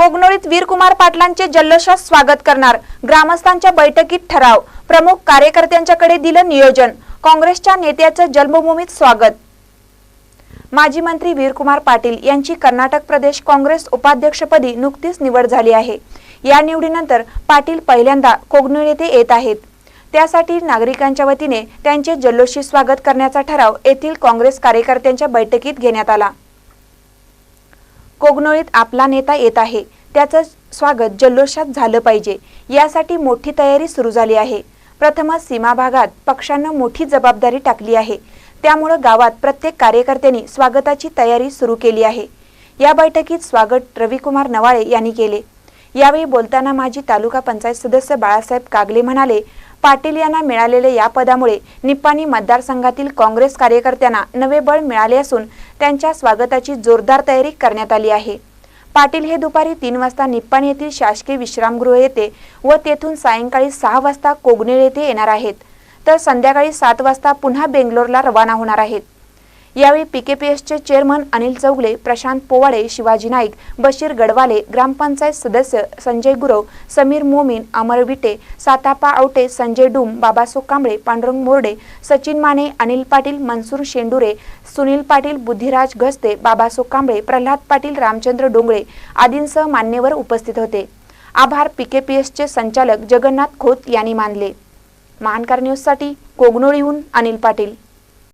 कोगनोळीत वीरकुमार पाटलांचे जल्लोषात स्वागत करणार. ग्रामस्थांच्या बैठकीत ठराव. प्रमुख कार्यकर्त्यांच्याकडे दिलं नियोजन. काँग्रेसच्या नेत्याचं जन्मभूमीत स्वागत. माजी मंत्री वीरकुमार पाटील यांची कर्नाटक प्रदेश काँग्रेस उपाध्यक्षपदी नुकतीच निवड झाली आहे. या निवडीनंतर पाटील पहिल्यांदा कोगनोळ येथे येत आहेत. त्यासाठी नागरिकांच्या वतीने त्यांचे जल्लोषी स्वागत करण्याचा ठराव येथील काँग्रेस कार्यकर्त्यांच्या बैठकीत घेण्यात आला. कोगनोळीत आपला नेता येत आहे. त्याचं स्वागत जल्लोषात झालं पाहिजे. यासाठी मोठी तयारी सुरू झाली आहे. प्रथमच सीमा भागात पक्षानं मोठी जबाबदारी टाकली आहे. त्यामुळं गावात प्रत्येक कार्यकर्त्यांनी स्वागताची तयारी सुरू केली आहे. या बैठकीत स्वागत रविकुमार नवाळे यांनी केले. यावेळी बोलताना माजी तालुका पंचायत सदस्य बाळासाहेब कागले म्हणाले पाटील यांना मिळालेल्या या पदामुळे निप्पाणी मतदारसंघातील काँग्रेस कार्यकर्त्यांना नवे बळ मिळाले असून त्यांच्या स्वागताची जोरदार तयारी करण्यात आली आहे. पाटील हे दुपारी तीन वाजता निप्पाणी येथील शासकीय विश्रामगृह येथे व तेथून सायंकाळी सहा वाजता कोगनेळ येथे येणार आहेत. तर संध्याकाळी सात वाजता पुन्हा बेंगलोरला रवाना होणार आहेत. यावेळी पीकेपीएसचे चेअरमन अनिल चौगले प्रशांत पोवाडे शिवाजी नाईक बशीर गडवाले ग्रामपंचायत सदस्य संजय गुरव समीर मोमीन अमर विटे सातापा आवटे संजय डुम बाबासो कांबळे पांडुरंग मोरडे सचिन माने अनिल पाटील मनसूर शेंडुरे सुनील पाटील बुद्धिराज घस्ते बाबासो कांबळे प्रल्हाद पाटील रामचंद्र डोंगळे आदींसह मान्यवर उपस्थित होते. आभार पीकेपीएसचे संचालक जगन्नाथ खोत यांनी मानले. महानकार न्यूजसाठी कोगनोळीहून अनिल पाटील.